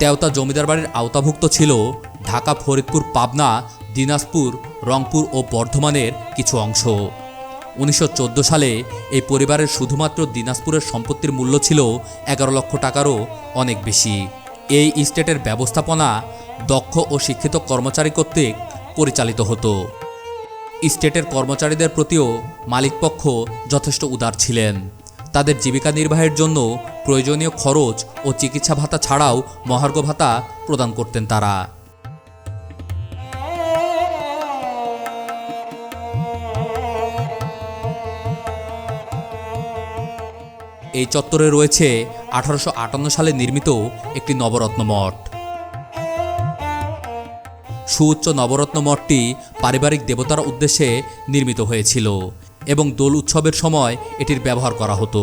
তেওতা জমিদার বাড়ির আওতাভুক্ত ছিল ঢাকা, ফরিদপুর, পাবনা, দিনাজপুর, রংপুর ও বর্ধমানের কিছু অংশ। উনিশশো চোদ্দ সালে এই পরিবারের শুধুমাত্র দিনাজপুরের সম্পত্তির মূল্য ছিল এগারো লক্ষ টাকারও অনেক বেশি। এই ইস্টেটের ব্যবস্থাপনা দক্ষ ও শিক্ষিত কর্মচারী কর্তৃক পরিচালিত হতো। ইস্টেটের কর্মচারীদের প্রতিও মালিকপক্ষ যথেষ্ট উদার ছিলেন। তাদের জীবিকা নির্বাহের জন্য প্রয়োজনীয় খরচ ও চিকিৎসা ভাতা ছাড়াও মহার্ঘ ভাতা প্রদান করতেন তারা। এই চত্বরে রয়েছে আঠারোশো আটান্ন সালে নির্মিত একটি নবরত্ন মঠ। সুউচ্চ নবরত্ন মঠটি পারিবারিক দেবতার উদ্দেশ্যে নির্মিত হয়েছিল এবং দোল উৎসবের সময় এটির ব্যবহার করা হতো।